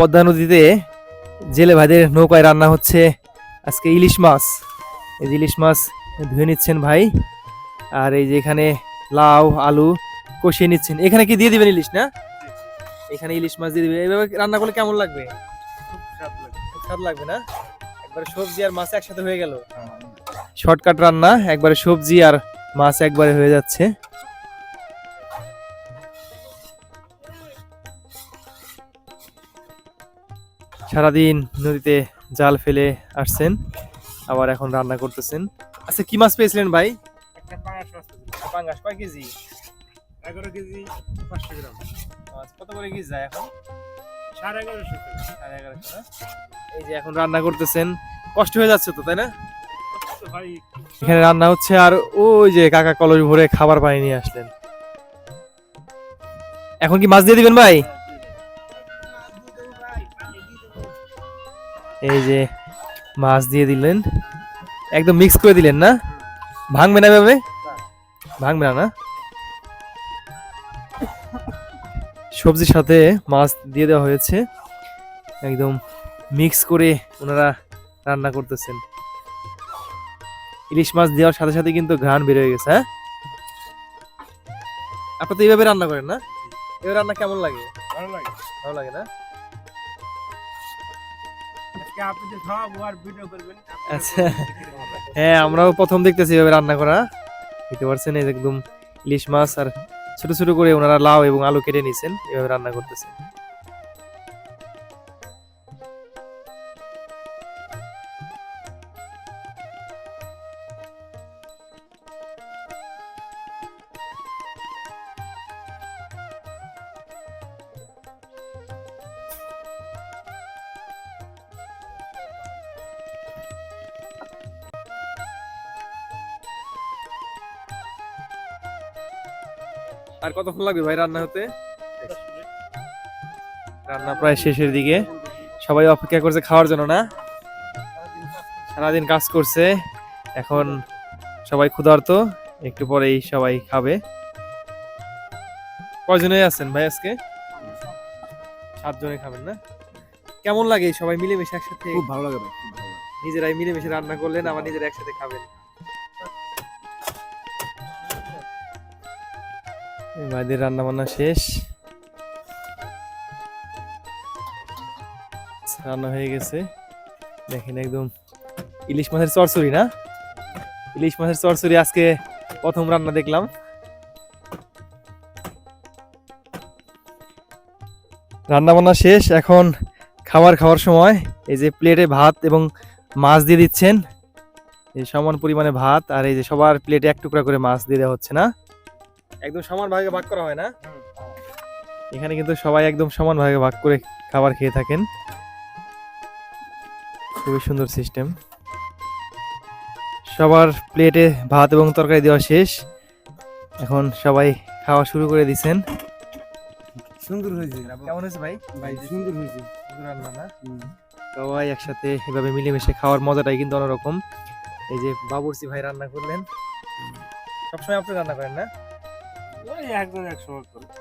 পদ্মা নদীতে জেলে ভাইদের নৌকায় রান্না হচ্ছে আজকে ইলিশ মাছ। এই যে ইলিশ মাছ ধুয়ে নিচ্ছেন ভাই। আর এই যে এখানে লাউ আলু কষিয়ে নিচ্ছেন। এখানে কি দিয়ে দিবেন ইলিশ না? এখানে ইলিশ মাছ দিয়ে দিবে এইভাবে রান্না করলে কেমন লাগবে? স্বাদ লাগবে। না? একবারে সবজি আর মাছ একসাথে হয়ে গেল। শর্টকাট রান্না একবারে সবজি আর মাছ একবারে হয়ে যাচ্ছে। সারাদিন নদীতে জাল ফেলে আসছেন আবার এখন রান্না করতেছেন। আচ্ছা কি মাছ পেয়েছিলেন ভাই। পাঙ্গাস কয় কেজি? এগারো কেজি পাঁচশো গ্রাম। কত করে কেজি যায় এখন? সাড়ে এগারোশো সাড়ে এগারোশো এই যে এখন রান্না করতেছেন কষ্ট হয়ে যাচ্ছে তো তাই না? তো ভাই এখানে রান্না হচ্ছে আর ওই যে কাকা কলস ভরে খাবার পানি নিয়ে আসলেন। এখন কি মাছ দিয়ে দিবেন ভাই? এই যে মাছ দিয়ে দিলেন। একদম মিক্স করে দিলেন না? ভাঙবে না এভাবে? ভাঙবে না না? সবজির সাথে মাছ দিয়ে দেওয়া হয়েছে। একদম মিক্স করে ওনারা রান্না করতেছেন। ইলিশ মাছ দেওয়ার সাথে সাথে কিন্তু ঘ্রাণ বের হয়ে গেছে হ্যাঁ? আপনি তো এইভাবে রান্না করেন না? এভাবে রান্না কেমন লাগে? ভালো লাগে। ভালো লাগে না? আচ্ছা। হ্যাঁ আমরাও প্রথম দেখতেছি এভাবে রান্না করা। দেখতে পারছেন এই যে একদম ইলিশ মাছ আর ছোট ছোট করে ওনারা লাউ এবং আলু কেটে নিয়েছেন এভাবে রান্না করতেছেন আর কতক্ষণ লাগবে ভাই রান্না হতে? রান্না প্রায় শেষের দিকে। সবাই অপেক্ষা করছে খাওয়ার জন্য না? সারাদিন কাজ করছে। এখন সবাই ক্ষুধার্ত একটু পরেই সবাই খাবে। কয়জনে আছেন ভাই আজকে? সাতজনে খাবেন না? কেমন লাগে সবাই মিলেমিশে একসাথে? খুব ভালো লাগে ভাই। নিজেরাই মিলেমিশে রান্না করলেন আবার নিজেরা একসাথে খাবেন। এই ভাইদের রান্না বান্না শেষ। রান্না হয়ে গেছে। দেখেন একদম ইলিশ মাছের চরচড়ি না? ইলিশ মাছের চরচড়ি আজকে প্রথম রান্না দেখলাম। রান্না বান্না শেষ। এখন খাবার খাওয়ার সময় এই যে প্লেটে ভাত এবং মাছ দিয়ে দিচ্ছেন। এই সমান পরিমাণে ভাত আর এই যে সবার প্লেটে এক টুকরা করে মাছ দিয়ে দেওয়া হচ্ছে, না? একদম সমান ভাগে ভাগ করা হয় না। এখানে কিন্তু সবাই একদম সমান ভাগে ভাগ করে খাবার খেয়ে থাকেন। খুবই সুন্দর সিস্টেম। সবার প্লেটে ভাত এবং তরকারি দেওয়া শেষ। এখন সবাই খাওয়া শুরু করে দিছেন সুন্দর হয়েছে। কেমন হয়েছে ভাই? ভাই সুন্দর হয়েছে। সুন্দর রান্না না? সবাই একসাথে এভাবে মিলেমিশে খাওয়ার মজাটাই কিন্তু অন্যরকম। এই যে বাবুর্চি ভাই রান্না করলেন। সবসময় আপনি রান্না করেন না? ওই একজন একশো করে